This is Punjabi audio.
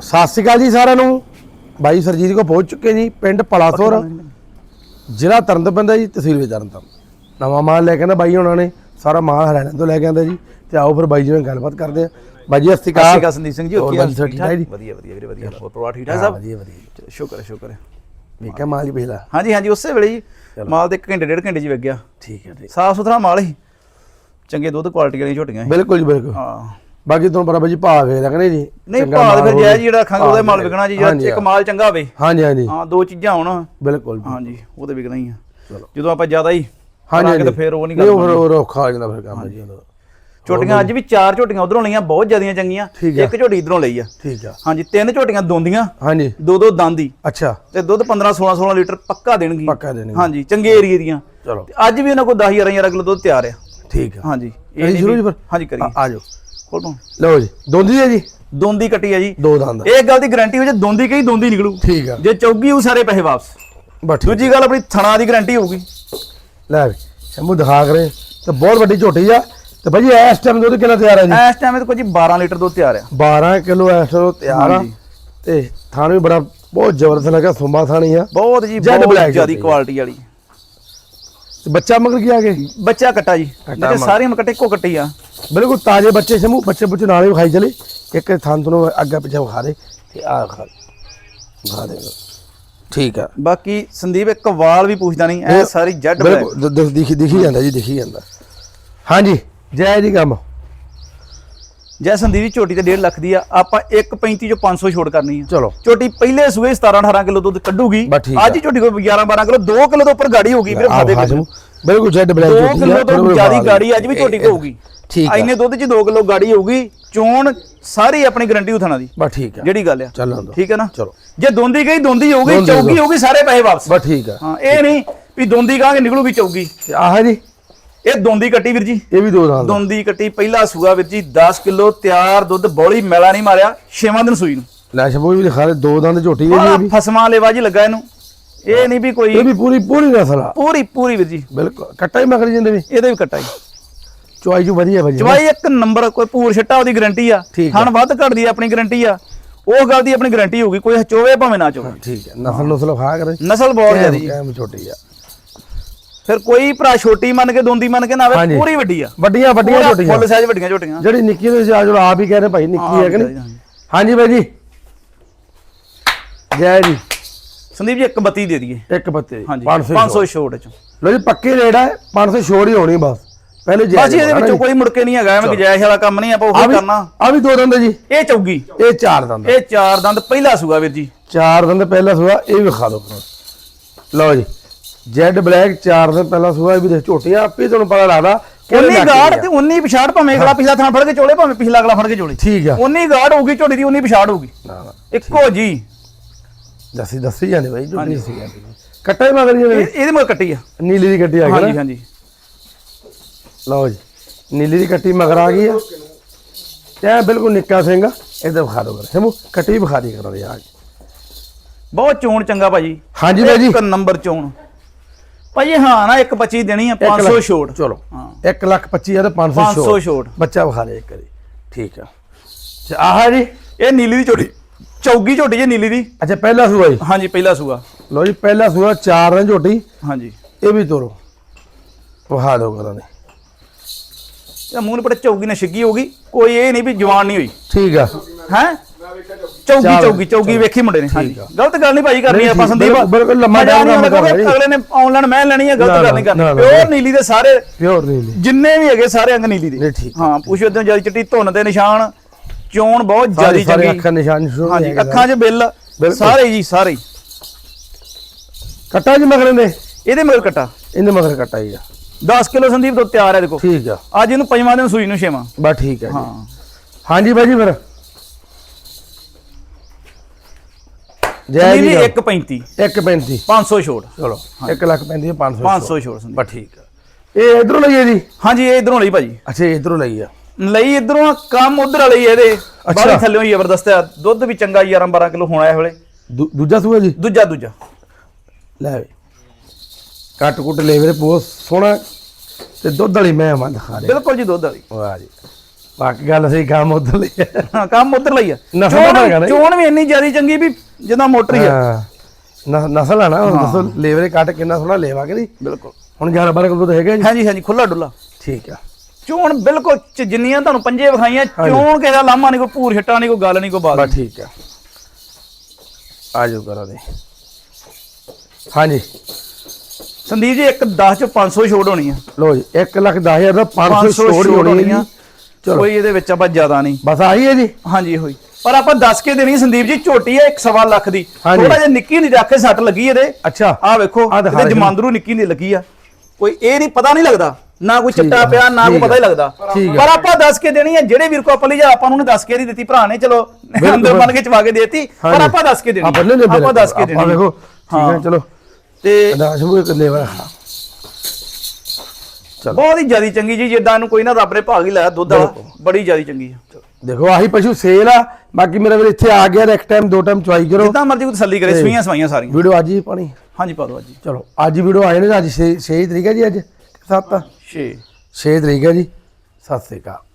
ਸਤਿ ਸ਼੍ਰੀ ਅਕਾਲ ਜੀ ਸਾਰਿਆਂ ਨੂੰ। ਬਾਈ ਸਰਜੀਤ ਕੋ ਪਹੁੰਚ ਚੁੱਕੇ ਜੀ ਪਿੰਡ ਪਲਾਸੋਰ ਜ਼ਿਲ੍ਹਾ ਤਰਨਤਾਰਨ ਦਾ ਜੀ ਤਹਿਸੀਲ ਵੀ ਤਰਨਤਾਰਨ ਨਵਾਂ ਮਾਲ ਲੈ ਕੇ ਆਂਦਾ ਬਾਈ ਉਹਨਾਂ ਨੇ ਸਾਰਾ ਮਾਲ ਹਰਿਆਣਾ ਤੋਂ ਲੈ ਕੇ ਆਂਦਾ ਜੀ ਤੇ ਆਓ ਫਿਰ ਬਾਈ ਜੀ ਨਾਲ ਗੱਲਬਾਤ ਕਰਦੇ ਆ। ਬਾਈ ਜੀ ਸਤਿ ਸ਼੍ਰੀ ਸਤਿ ਸ਼੍ਰੀ ਅਕਾਲ ਸੰਦੀਪ ਸਿੰਘ ਜੀ ਹੋਰ ਓਕੇ ਬਾਈ ਸਭ ਠੀਕ ਠਾਕ? ਜੀ ਵਧੀਆ ਵਧੀਆ ਵੀਰੇ ਵਧੀਆ। ਹੋਰ ਪਰਿਵਾਰ ਠੀਕ ਠਾਕ ਸਭ? ਵਧੀਆ ਵਧੀਆ। ਸ਼ੁਕਰ ਹੈ ਸ਼ੁਕਰ ਹੈ। ਵੇਖਿਆ ਮਾਲ ਜੀ ਪਹਿਲਾ ਹਾਂਜੀ ਹਾਂਜੀ ਉਸੇ ਵੇਲੇ ਜੀ ਮਾਲ ਤੇ 1 ਘੰਟੇ ਡੇਢ ਘੰਟੇ ਜੀ ਵਿਕ ਗਿਆ। ਠੀਕ ਹੈ ਠੀਕ। ਸਾਫ਼ ਸੁਥਰਾ ਮਾਲ ਹੀ ਚੰਗੇ ਦੁੱਧ ਕੁਆਲਿਟੀ ਵਾਲੀਆਂ ਝੋਟੀਆਂ ਬਿਲਕੁਲ ਜੀ ਬਿਲਕੁਲ। ਹਾਂ। ਬਾਕੀ ਤੁਹਾਨੂੰ ਪਤਾ ਬਾਈ ਜੀ ਭਾਅ ਵੇਖ ਲੱਗਣੇ ਜੀ? ਨਹੀਂ ਚੰਗਾ ਭਾਅ ਮਾਲ ਫਿਰ ਜੈ ਹੋਵੇ। ਜੀ ਜਿਹੜਾ ਰੱਖਾਂਗੇ ਉਹਦਾ ਮਾਲ ਵਿਕਣਾ ਜੀ ਜਿਹੜਾ ਇੱਕ ਮਾਲ ਚੰਗਾ ਹੋਵੇ। ਹਾਂਜੀ ਹਾਂਜੀ। ਹਾਂ ਦੋ ਚੀਜ਼ਾਂ ਹੋਣ। ਬਿਲਕੁਲ ਹਾਂਜੀ ਉਹ ਤੇ ਵਿਕਣਾ ਹੀ ਆ। ਜਦੋਂ ਆਪਾਂ ਜ਼ਿਆਦਾ ਹੀ ਹਾਂਜੀ ਹਾਂਜੀ। ਤਾਂ ਫਿਰ ਉਹ ਨਹੀਂ ਨਹੀਂ ਗੱਲ ਉਹ ਫਿਰ ਉਹ ਔਖਾ ਹੋ ਜਾਂਦਾ ਫਿਰ ਕੰਮ ਜੀ। ਝੋਟੀਆਂ ਅੱਜ ਵੀ ਚਾਰ ਝੋਟੀਆਂ ਉਧਰੋਂ ਲਈਆਂ ਬਹੁਤ ਜ਼ਿਆਦੀਆਂ ਚੰਗੀਆਂ। ਇੱਕ ਝੋਟੀ ਇਧਰੋਂ ਲਈ ਆ। ਠੀਕ ਆ। ਹਾਂਜੀ ਤਿੰਨ ਝੋਟੀਆਂ ਦੋਂਦੀਆਂ ਹਾਂਜੀ। ਦੋ ਦੋ ਦੰਦੀ ਅੱਛਾ। ਤੇ ਦੁੱਧ 15 16 16 ਲੀਟਰ ਪੱਕਾ ਦੇਣਗੀ। ਪੱਕਾ ਦੇਣਗੇ। ਹਾਂਜੀ ਚੰਗੇ ਏਰੀਏ ਦੀਆਂ। ਚਲੋ। ਅੱਜ ਵੀ ਉਹਨਾਂ ਕੋਲ 10 11 11 ਕਿਲੋ ਦੁੱਧ ਤਿਆਰ ਆ। ਠੀਕ ਆ। ਹਾਂਜੀ ਨਹੀਂ ਸ਼ੁਰੂ ਜੀ ਫਿਰ? ਹਾਂਜੀ ਕਰੀਏ। ਆ ਆ ਜਾਓ। ਖੋਲੋ। ਲਓ ਜੀ ਦੋਂਦੀ ਹੈ ਜੀ? ਦੋਂਦੀ ਕੱਟੀ ਆ ਜੀ। ਦੋ ਦੰਦ। ਇਹ ਗੱਲ ਦੀ ਗਾਰੰਟੀ ਹੋ ਜੇ ਦੋਂਦੀ ਕਹੀ ਦੋਂਦੀ ਨਿਕਲੂ। ਠੀਕ ਆ। ਜੇ ਚੌਗੀ ਉਹ ਸਾਰੇ ਪੈਸੇ ਵਾਪਸ। ਬਸ ਦੂਜੀ ਗੱਲ ਆਪਣੀ ਥਣਾ ਦੀ ਗਾਰੰਟੀ ਹੋਊਗੀ। ਲੈ ਵੀ ਸ਼ੰਭੂ ਦਿਖਾ ਕਰੇ। ਤੇ ਬਹੁਤ ਵੱਡੀ ਝੋਟੀ ਆ। ਤੇ ਭਾਜੀ ਇਸ ਟਾਈਮ ਦੁੱਧ ਕਿੰਨਾ ਤਿਆਰ ਹੈ ਜੀ? ਇਸ ਟਾਈਮ ਤੇ ਕੋਈ ਜੀ 12 ਲੀਟਰ ਦੁੱਧ ਤਿਆਰ ਆ। 12 ਕਿਲੋ ਇਸ ਟਾਈਮ ਤਿਆਰ ਆ। ਤੇ ਥਾਣ ਵੀ ਬੜਾ ਬਹੁਤ ਜ਼ਬਰਦਸਤ ਲੱਗਾ ਸੁੰਬਾ ਥਾਣੀ ਆ। ਬਹੁਤ ਜੀ ਬਹੁਤ ਜ਼ਿਆਦੀ ਆ। ਕੁਆਲਿਟੀ ਵਾਲੀ। ਤੇ ਬੱਚਾ ਮਗਰ ਕੀ ਆ ਗਏ ਬੱਚਾ ਕੱਟਾ ਜੀ। ਕੱਟਾ ਨਹੀਂ ਤੇ ਮਾ- ਸਾਰੀਆਂ ਕੱਟੇ ਇੱਕੋ ਕੱਟੀ ਆ। ਬਿਲਕੁਲ ਤਾਜ਼ੇ ਬੱਚੇ ਸ਼ੰਭੂ ਬੱਚੇ ਬੱਚੇ ਨਾਲ ਹੀ ਵਿਖਾਈ ਚਲੇ। ਇੱਕ ਥਾਂ ਤੋਂ ਅੱਗੇ ਪਿੱਛੇ ਵਿਖਾ ਦੇ ਤੇ ਆ ਖਾ ਵਿਖਾ ਦੇ। ਠੀਕ ਆ। ਬਾਕੀ ਸੰਦੀਪ ਇੱਕ ਵਾਲ ਵੀ ਪੁੱਛਦਾ ਨਹੀਂ ਇਹ ਸਾਰੀ ਜੈਡ ਬਲੈਕ ਬਿਲਕੁਲ ਦਿਖੀ ਦਿਖੀ ਜਾਂਦਾ ਜੀ ਦਿਖੀ ਜਾਂਦਾ। ਹਾਂਜੀ ਜੈ ਜੀ ਕੰਮ। ਜੈ ਸੰਦੀਪ ਦੀ ਝੋਟੀ ਤੇ 1.5 ਲੱਖ ਦੀ ਆ। ਆਪਾਂ 1.35 ਚੋਂ 500 ਛੋੜ ਕਰਨੀ ਆ। ਚਲੋ। ਝੋਟੀ ਪਹਿਲੇ ਸੂਏ 17 18 ਕਿਲੋ ਦੁੱਧ ਕੱਢੂਗੀ। ਅੱਜ ਹੀ ਝੋਟੀ ਕੋਲ 11 12 ਕਿਲੋ 2 ਕਿਲੋ ਤੋਂ ਉੱਪਰ ਗਾੜੀ ਮੇਰੇ ਆਹ ਖਾਦੇ ਬਿਲਕੁਲ ਜੈਡ ਬਲੈਕ 2 ਝੋਟੀ ਆ, ਕਿਲੋ ਤੋਂ ਜ਼ਿਆਦੀ। ਗਾੜੀ ਅੱਜ ਵੀ ਝੋਟੀ ਹੋਊਗੀ ਠੀਕ ਆ। ਇੰਨੇ ਦੁੱਧ 'ਚ 2 ਕਿਲੋ ਗਾੜੀ ਹੋਊਗੀ ਚੋਣ ਸਾਰੀ ਆਪਣੀ ਗਾਰੰਟੀ ਉਥਾਣਾ ਦੀ। ਬਸ ਠੀਕ ਆ। ਜਿਹੜੀ ਗੱਲ ਆ। ਚੱਲਣ ਦੋ ਠੀਕ ਹੈ ਨਾ? ਚਲੋ। ਜੇ ਦੋਂਦੀ ਗਈ ਦੋਂਦੀ ਹੋਊਗੀ ਚੌਗੀ ਹੋਊਗੀ ਸਾਰੇ ਪੈਸੇ ਵਾਪਸ। ਬਸ ਠੀਕ ਆ। ਹਾਂ ਇਹ ਨਹੀਂ ਵੀ ਦੋਂਦੀ ਕਹਾਂਗੇ ਨਿਕਲੂਗੀ ਚੌਗੀ। ਆਹ ਜੀ। ਇਹ ਦੋਂਦੀ ਕੱਟੀ ਵੀਰ ਜੀ। ਇਹ ਵੀ ਦੋ ਦੰਦ ਦੋਂਦੀ ਕੱਟੀ ਪਹਿਲਾ ਸੂਆ ਵੀਰ ਜੀ 10 ਕਿਲੋ ਤਿਆਰ ਦੁੱਧ ਬੋਲੀ ਮੈਲਾ ਨਹੀਂ ਮਾਰਿਆ 6ਵਾਂ ਦਿਨ ਸੂਈ ਨੂੰ। ਲੈ ਸ਼ੰਭੂ ਵੀ ਦਿਖਾ ਦੇ ਦੋ ਦੰਦ ਝੋਟੀ ਹੈ ਵੀ। ਫਸਮਾ ਲੇਵਾ ਜੀ ਲੱਗਾ ਇਹਨੂੰ। ਇਹ ਨਹੀਂ ਵੀ ਕੋਈ ਇਹ ਵੀ ਪੂਰੀ ਪੂਰੀ ਨਸਲ ਆ। ਪੂਰੀ ਪੂਰੀ ਵੀਰ ਜੀ। ਬਿਲਕੁਲ। ਕੱਟਾ ਹੀ ਮਗਰ ਜਿੰਦੇ ਵੀ। ਇਹਦੇ ਵੀ ਕੱਟਾ ਜੀ ਚੁਆਈ ਜੂ ਵਧੀਆ ਭਾਜੀ ਚਵਾਈ ਇੱਕ ਨੰਬਰ ਕੋਈ ਪੂਰ ਛੱਟਾ ਉਹਦੀ ਗਾਰੰਟੀ ਆ। ਠੀਕ ਆ। ਥਣ ਵੱਧ ਘਟਦੀ ਆ ਆਪਣੀ ਗਾਰੰਟੀ ਆ। ਉਹ ਗੱਲ ਦੀ ਆਪਣੀ ਗਾਰੰਟੀ ਹੋਊਗੀ ਕੋਈ ਚੋਵੇ ਭਾਵੇਂ ਨਾ ਚੋਵੇ ਠੀਕ ਹੈ। ਨਸਲ ਨਸਲ ਖਾ ਕਰੇ ਨਸਲ ਬਹੁਤ ਜ਼ਿਆਦੀ। ਐਮ ਛੋਟੀ ਆ। ਫਿਰ ਕੋਈ ਭਰਾ ਛੋਟੀ ਮੰਨ ਕੇ ਦੋਂਦੀ ਮੰਨ ਕੇ ਨਾ ਆਵੇ ਹਾਂਜੀ। ਪੂਰੀ ਵੱਡੀ ਆ। ਵੱਡੀਆਂ ਵੱਡੀਆਂ ਝੋਟੀਆਂ ਫੁੱਲ ਸਾਈਜ਼ ਵੱਡੀਆਂ ਝੋਟੀਆਂ ਜਿਹੜੀ ਨਿੱਕੀ ਨੂੰ ਜਾ ਜੋ ਆਪ ਹੀ ਕਹਿ ਰਹੇ ਭਾਈ ਨਿੱਕੀ ਹੈ ਕਿ ਨਹੀਂ? ਹਾਂਜੀ। ਹਾਂਜੀ ਭਾਈ ਜੀ। ਜੈ ਜੀ। ਸੰਦੀਪ ਜੀ ਇੱਕ ਬੱਤੀ ਦੇ ਦਈਏ। ਇੱਕ ਬੱਤੇ। ਹਾਂਜੀ। 500 500 ਛੋਟ। ਚ। ਲੋ ਜੀ ਪੱਕੇ ਰੇਟ ਹੈ 500 ਛੋੜ ਹੀ ਹੋਣੀ ਬਸ। ਪਹਿਲੇ ਜੈ ਬਸ ਇਹਦੇ ਵਿੱਚੋਂ ਕੋਈ ਮੁੜ ਕੇ ਨਹੀਂ ਹੈਗਾ ਐਵੇਂ ਗਜਾਇਸ਼ ਵਾਲਾ ਕੰਮ ਨਹੀਂ ਆਪਾਂ ਉਹ ਕਰਨਾ। ਆ ਵੀ ਦੋ ਦੰਦ ਜੀ। ਇਹ ਚੌਗੀ। ਇਹ ਚਾਰ ਦੰਦ ਇਹ ਚਾਰ ਦੰਦ ਪਹਿਲਾ ਸੂਆ ਵੀਰ ਜੀ। ਚਾਰ ਦੰਦ ਪਹਿਲਾ ਸੂਆ ਇਹ ਵੀ ਖਾ ਦਿਓ ਲਓ ਜੀ ਜੈਡ ਬਲੈਕ ਚਾਰ ਦਿਨ ਪਹਿਲਾ ਸੂਆ ਇਹ ਵੀ ਦੇਖ ਝੋਟੀਆਂ ਆਪੇ ਤੁਹਾਨੂੰ ਪਤਾ ਲੱਗਦਾ ਉਨੀ ਗਾੜ ਦੀ। ਤੇ ਉਨੀ ਪਿਛਾੜ ਭਾਵੇਂ ਅਗਲਾ ਪਿਛਲਾ ਥਾਂ ਫੜ ਕੇ ਚੋਲੇ ਭਾਵੇਂ ਪਿਛਲਾ ਅਗਲਾ ਫੜ ਕੇ ਚੋਲੇ। ਠੀਕ ਆ। ਉਨੀ ਗਾੜ ਹੋਊਗੀ ਝੋਟੀ ਦੀ ਉਨੀ ਪਿਛਾੜ ਹੋਊਗੀ। ਇੱਕੋ ਜੀ। ਦੱਸੀ ਦੱਸੀ ਜਾਂਦੇ ਬਾਈ ਝੋਟੀ ਜਾਂਦੀ ਕੱਟਾ ਹੀ ਮਗਰ ਜੀ ਇਹ- ਇਹਦੇ ਮਗਰ ਕੱਟੀ ਆ। ਨੀਲੀ ਦੀ ਕੱਟੀ ਆ ਗਈ ਹਾਂਜੀ ਹਾਂਜੀ। ਲਓ ਜੀ ਨੀਲੀ ਦੀ ਕੱਟੀ ਮਗਰ ਆ ਗਈ ਆ। ਤੇ ਬਿਲਕੁਲ ਨਿੱਕਾ ਸਿੰਘ ਇਹਦਾ ਵਿਖਾ ਦਿਓ ਕਰ ਹਮੂ ਕੱਟੀ ਵਿਖਾ ਦੀ ਕਰਾਂ ਕੇ ਬਹੁਤ ਚੋਣ ਚੰਗਾ ਭਾਜੀ। ਹਾਂਜੀ ਬਾਈ ਜੀ। ਇੱਕ ਨੰਬਰ ਚੋਣ। ਭਾਜੀ ਹਾਂ ਨਾ ਇੱਕ 25 ਦੇਣੀ ਆ 500 ਛੋਟ ਚਲੋ ਹਾਂ। 1 ਲੱਖ 25 ਆ ਤੇ 500 500 ਛੋੜ। ਛੋਟ ਬੱਚਾ ਵਿਖਾ ਦੇ ਇੱਕ ਵਾਰੀ। ਠੀਕ ਆ। ਆਹ ਜੀ। ਇਹ ਨੀਲੀ ਦੀ ਝੋਟੀ। ਚੌਗੀ ਝੋਟੀ ਜੇ ਨੀਲੀ ਦੀ। ਅੱਛਾ ਪਹਿਲਾ ਸੂਆ ਜੀ। ਹਾਂਜੀ ਪਹਿਲਾ ਸੂਆ। ਲਓ ਜੀ ਪਹਿਲਾ ਸੂਆ ਚਾਰ ਦਿਨ ਝੋਟੀ। ਹਾਂਜੀ। ਇਹ ਵੀ ਤੋਰੋ। ਵਿਖਾ ਦਿਓ ਕਰਾਂ ਦੇ ਇਹ ਮੂੰਹ ਪੜੇ ਚੌਗੀ ਨੇ ਛਿੱਗੀ ਹੋਗੀ ਕੋਈ ਇਹ ਨਹੀਂ ਵੀ ਜਵਾਨ ਨਹੀਂ ਹੋਈ। ਠੀਕ ਆ। ਹੈ? ਚੌਗੀ ਚੌਗੀ ਚੌਗੀ ਵੇਖੀ ਮੁੰਡੇ ਨੇ ਹਾਂਜੀ। ਗਲਤ ਗੱਲ ਨਹੀਂ ਭਾਈ ਕਰਨੀ ਆਪਾਂ ਸੰਦੀਪ ਬਿਲਕੁਲ- ਲੰਮਾ ਟਾਈਮ ਕੰਮ ਆਉਂਦਾ ਕਰ ਰਿਹਾ ਜੀ। ਅਗਲੇ ਨੇ ਆਨਲਾਈਨ ਮੈਂ ਲੈਣੀ ਹੈ ਗਲਤ ਗੱਲ ਨਹੀਂ ਕਰਨੀ। ਪਿਓਰ ਨੀਲੀ ਦੇ ਸਾਰੇ ਪਿਓਰ ਨੀਲੀ। ਜਿੰਨੇ ਵੀ ਹੈਗੇ ਸਾਰੇ ਅੰਗ ਨੀਲੀ ਦੇ। ਹਾਂ ਪੁੱਛੋ ਤੇ ਜ਼ਿਆਦਾ ਚਿੱਟੀ ਧੁੰਨ ਦੇ ਨਿਸ਼ਾਨ ਚੋਣ ਬਹੁਤ ਜ਼ਿਆਦੀ ਸਾਰੇ ਚੰਗੀ। ਅੱਖਾਂ ਨਿਸ਼ਾਨ ਹਾਂਜੀ ਅੱਖਾਂ 'ਚ ਬਿੱਲ। ਸਾਰੇ ਜੀ ਸਾਰੇ। ਹੀ। ਕੱਟਾ ਜੀ ਮਗਰ ਦੇ ਇਹਦੇ ਮਗਰ ਕਟਾ। ਇਹਦੇ ਮਗਰ ਕੱਟਾ ਹੀ ਆ 10 ਕਿਲੋ ਸੰਦੀਪ ਤੋਂ ਤਿਆਰ ਹੈ ਦੇਖੋ। ਠੀਕ ਆ। ਅੱਜ ਇਹਨੂੰ ਪੰਜਵਾਂ ਦਿਨ ਸੂਈ ਨੂੰ ਛੇਵਾਂ। ਬਸ ਠੀਕ ਆ ਜੀ। ਹਾਂ। ਹਾਂਜੀ ਬਾਈ ਜੀ ਫਿਰ। ਜੈ ਜੀ ਨੀਲੀ 135 135 500 ਛੋੜ ਚਲੋ 1 ਲੱਖ 35 500 500 ਛੋੜ ਸੰਦੀਪ। ਬਸ ਠੀਕ ਆ। ਇਹ ਇਧਰੋਂ ਲਈਏ ਜੀ? ਹਾਂਜੀ ਇਹ ਇਧਰੋਂ ਲਈ ਭਾਜੀ। ਅੱਛਾ ਇਧਰੋਂ ਲਈ ਆ। ਲਈ ਇਧਰੋਂ ਕੰਮ ਉਧਰ ਵਾਲੀ ਇਹਦੇ। ਬਾਹਰ ਥੱਲੇ ਹੀ ਜ਼ਬਰਦਸਤ ਆ। ਦੁੱਧ ਵੀ ਚੰਗਾ 11 12 ਕਿਲੋ ਹੋਣਾ ਇਹ ਵੇਲੇ। ਦੂਜਾ ਸੂਆ ਜੀ? ਦੂਜਾ ਦੂਜਾ। ਲੈ ਕੱਟ ਕੁੱਟ ਲੈ ਵੀਰੇ ਬਹੁਤ ਸੋਹਣਾ ਤੇ ਦੁੱਧ ਵਾਲੀ ਮੈਂ ਮਨ ਦਿਖਾ ਰਿਹਾ। ਬਿਲਕੁਲ ਜੀ ਦੁੱਧ ਵਾਲੀ। ਵਾਹ ਜੀ। ਬਾਕੀ ਗੱਲ ਸਹੀ ਕੰਮ ਉਧਰ ਲਈ ਹੈ ਕੰਮ ਉਧਰ ਲਈ ਆ। ਨਸਲ ਦਾ ਚੋਣ- ਵੀ ਇੰਨੀ ਜ਼ਿਆਦਾ ਚੰਗੀ ਵੀ ਜਿੱਦਾਂ ਮੋਟਰ ਹੀ ਆ। ਨਸਲ ਆ ਨਾ ਹੁਣ ਦੱਸੋ ਲੇਵਰੇ ਕੱਟ ਕਿੰਨਾ ਸੋਹਣਾ ਲੇਵਾ ਕਿ ਨਹੀਂ? ਬਿਲਕੁਲ। ਹੁਣ 11 12 ਕਿਲੋ ਤਾਂ ਹੈਗਾ ਜੀ। ਹਾਂਜੀ ਹਾਂਜੀ ਖੁੱਲਾ ਡੁੱਲਾ ਠੀਕ ਆ। ਚੋਣ ਬਿਲਕੁਲ ਜਿੰਨੀਆਂ ਤੁਹਾਨੂੰ ਪੰਜੇ ਵਿਖਾਈਆਂ ਚੋਣ ਕਿਸੇ ਦਾ ਲਾਮਾ ਨਹੀਂ ਕੋਈ ਭੂਰ ਛੱਟਾ ਨਹੀਂ ਕੋਈ ਗੱਲ ਨਹੀਂ ਕੋਈ ਬਾਤ ਬਸ ਠੀਕ ਆ। ਆ ਜਾਓ ਕਰੋ ਦੇ ਹਾਂਜੀ। ਸੰਦੀਪ ਜੀ ਇੱਕ 10 ਚ 500 ਛੋੜ ਹੋਣੀ ਆ। ਲੋ ਜੀ 1 ਲੱਖ 10000 ਦਾ 500 ਛੋੜ ਹੀ ਹੋਣੀ ਹੈ ਚਲੋ। ਕੋਈ ਇਹਦੇ ਵਿੱਚ ਆਪਾਂ ਜ਼ਿਆਦਾ ਨਹੀਂ। ਬਸ ਆਹੀ ਹੈ ਜੀ। ਹਾਂਜੀ ਹੋਈ। ਪਰ ਆਪਾਂ ਦੱਸ ਕੇ ਦੇਣੀ ਸੰਦੀਪ ਜੀ ਝੋਟੀ ਹੈ 1.5 ਲੱਖ ਦੀ। ਥੋੜਾ ਜਿਹਾ ਨਿੱਕੀ ਨਹੀਂ ਰੱਖੇ ਸੱਟ ਲੱਗੀ ਇਹਦੇ। ਅੱਛਾ। ਆਹ ਵੇਖੋ ਇਹਦੇ। ਜਮਾਂਦਰੂ ਨਿੱਕੀ ਨਹੀਂ ਲੱਗੀ ਆ। ਕੋਈ ਇਹ ਨਹੀਂ ਪਤਾ ਨਹੀਂ ਲੱਗਦਾ। ਨਾ ਕੋਈ ਚਿੱਟਾ ਆ, ਪਿਆ ਨਾ ਕੋਈ ਪਤਾ ਹੀ ਆ। ਲੱਗਦਾ ਆ। ਪਰ ਆਪਾਂ ਦੱਸ ਕੇ ਦੇਣੀ ਹੈ ਜਿਹੜੇ ਵੀਰ ਕੋ ਆਪਾਂ ਲਈ ਜਾ ਆਪਾਂ ਨੂੰ ਦੱਸ ਕੇ ਨਹੀਂ ਦਿੱਤੀ ਭਰਾ ਨੇ ਚਲੋ। ਅੰਦਰ ਮੰਨ ਕੇ ਚਵਾ ਕੇ ਦੇਤੀ। ਪਰ। ਆਪਾਂ ਦੱਸ ਕੇ ਦੇਣੀ ਆਪਾਂ ਦੱਸ ਕੇ ਦੇਣੀ ਵੇਖੋ। ਠੀਕ ਹੈ ਹਾਂ। ਚਲੋ। ਤੇ ਅਦਾਸ਼ ਮੂਹੇ ਕਰ ਲੇਵਾ ਬਹੁਤ ਹੀ ਜਿਆਦੀ ਚੰਗੀ ਜੀ ਜਿੱਦਾਂ ਇਹਨੂੰ ਕੋਈ ਨਾ ਰੱਬ ਨੇ ਭਾਗ ਹੀ ਲਾਇਆ ਦੁੱਧ ਵਾਲਾ ਬੜੀ ਜਿਆਦੀ ਚੰਗੀ ਆ। ਦੇਖੋ ਆਹੀ ਪਸ਼ੂ ਸੇਲ ਆ ਬਾਕੀ ਮੇਰਾ ਵੀਰ ਇੱਥੇ ਆ ਗਿਆ ਇੱਕ ਟਾਈਮ ਦੋ ਟਾਈਮ ਚੁਆਈ ਕਰੋ। ਜਿੱਦਾਂ ਮਰਜ਼ੀ ਕੋਈ ਤਸੱਲੀ ਕਰੇ ਸਵੀਆਂ ਸਵਾਈਆਂ ਸਾਰੀਆਂ। ਵੀਡੀਓ ਅੱਜ ਹੀ ਪਾਣੀ ਹਾਂਜੀ ਪਾ ਦਿਓ ਅੱਜ ਚਲੋ ਅੱਜ ਵੀਡੀਓ ਆਏ ਨੇ ਅੱਜ 6 6 ਤਰੀਕ ਹੈ ਜੀ ਅੱਜ। 7 6 6 ਤਰੀਕ ਹੈ ਜੀ। ਸਤਿ ਸ੍ਰੀ ਅਕਾਲ।